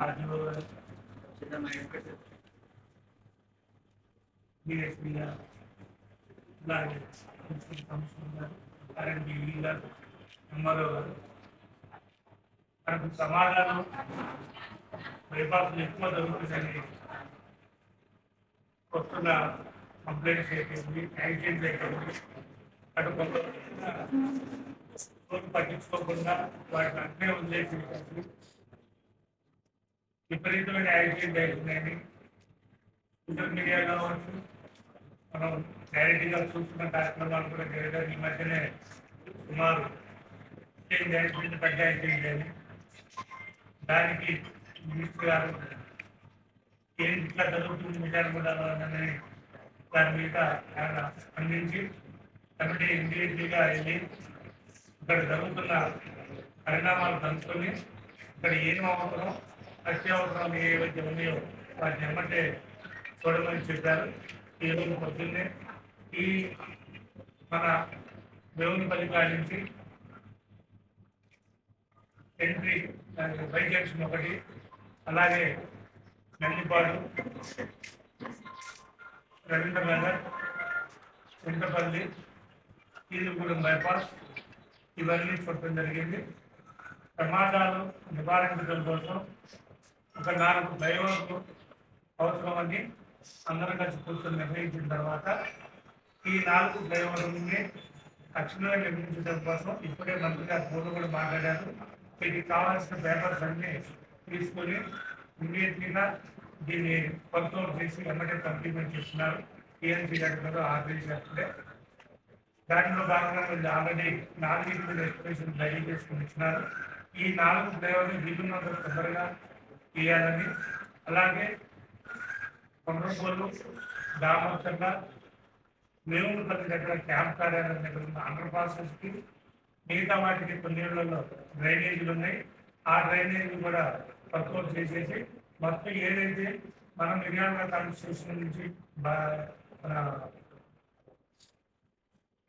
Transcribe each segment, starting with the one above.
RDO గారు చిన్న Venkata DSP గారు అలాగే మున్సిపల్ కమిషనర్ గారు ఆర్ఎండి గారు ఎంఆర్ఓ గారు మనకు సమాధానం బైపాస్ ఎక్కువ జరుగుతుందని వస్తున్న కంప్లైంట్స్ అయిపోయింది యాక్సిడెంట్స్ అయిపోయింది అటు కొంత పట్టించుకోకుండా వాటిని అన్నీ వదిలేసి విపరీతమైన యాక్సిడెంట్ అవుతున్నాయని సోషల్ మీడియా కావచ్చు మనం డైరెక్ట్గా చూస్తున్న కార్యక్రమాలు కూడా జరగడం ఈ మధ్యనే సుమారు యాక్సిడెంట్ యాక్సిడెంట్ పెద్ద యాక్సిడెంట్ అని దానికి మినిస్టర్ గారు ఏం ఇట్లా జరుగుతుంది విచారణ కూడా అని దాని మీద ఆయన స్పందించి కమిటీ ఇమీడియట్లీగా వెళ్ళి ఇక్కడ జరుగుతున్న పరిణామాలు తలుచుకొని ఇక్కడ ఏం అవసరం అత్యవసరం ఏవైతే ఉన్నాయో వాటిని ఏమంటే చూడమని చెప్పారు. ఈ రోజు పొద్దున్నే ఈ మన దేవునిపల్లి కాడి నుంచి ఎంట్రీ బై జంక్షన్ ఒకటి అలాగే నల్లిపాడు రవీంద్రనగర్ చింతపల్లి ఈదుగూడెం బైపాస్ ఇవన్నీ చూడటం జరిగింది. ప్రమాదాలు నివారించడం కోసం ఒక నాలుగు డ్రైవర్లు అవసరమని అందరం కలిసి కూర్చొని నిర్ణయించిన తర్వాత ఈ నాలుగు డ్రైవర్లని తక్షణమే నిర్మించడం కోసం ఇప్పుడే మంత్రి గారు ఫోన్లో కూడా మాట్లాడారు. వీటికి కావాల్సిన పేపర్స్ అన్నీ తీసుకొని ఇమీడియట్లీగా దీన్ని కంట్రోల్ చేసి వెంటనే కంప్లీమెంట్ చేస్తున్నారు. టీఎన్సీ గారు ఆర్డర్ చేస్తుంటే దాంట్లో భాగంగా వీళ్ళు ఆల్రెడీ నాలుగు ఎక్స్ప్రెషన్ రెడీ చేసుకుని ఇచ్చినారు. ఈ నాలుగు డ్రైవర్లు దిగున్న తొందరగా తీయాలని అలాగే కొండ్రపూలు దామోచర్ల మేము ప్రతి దగ్గర క్యాంప్ కార్యాలయం దగ్గర ఉన్న అండర్ పాసెస్కి మిగతా వాటికి కొన్ని డ్రైనేజీలు ఉన్నాయి. ఆ డ్రైనేజీలు కూడా కంట్రోల్ చేసేసి మొత్తం ఏదైతే మనం మిర్యాల కాన్స్టిట్యూషన్ నుంచి బా- మన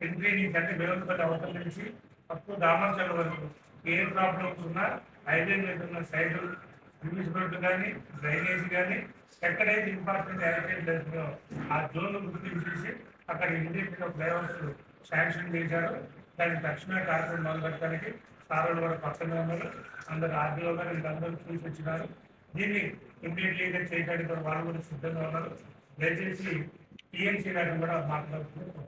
ఎంట్రీ నుంచి అంటే వేలుపల్లి అవతల నుంచి తక్కువ దామర్చల వరకు. ఏ ప్రాబ్లమ్స్ ఉన్నా హైవే మీద ఉన్న సైడ్ ఇంగ్లీష్ రోడ్డు కానీ డ్రైనేజ్ కానీ ఎక్కడైతే ఇంపార్టెంట్ యాక్సిడెంట్ అవుతుందో ఆ జోన్ గుర్తించేసి అక్కడ ఇండియన్ ఫ్లైఓవర్స్ శాంక్షన్ చేశారు. దాన్ని తక్షణమే కార్యక్రమం మొదలు పెట్టడానికి సార్లు కూడా పక్కనే ఉన్నారు. అందరు ఆర్డీఓ గారు వీళ్ళందరూ చూసి వచ్చినారు. దీన్ని ఇమ్మీడియట్లీగా చేయడానికి కూడా వాళ్ళు కూడా సిద్ధంగా ఉన్నారు. దయచేసి టీఎంసీ గారిని కూడా మాట్లాడుతున్నారు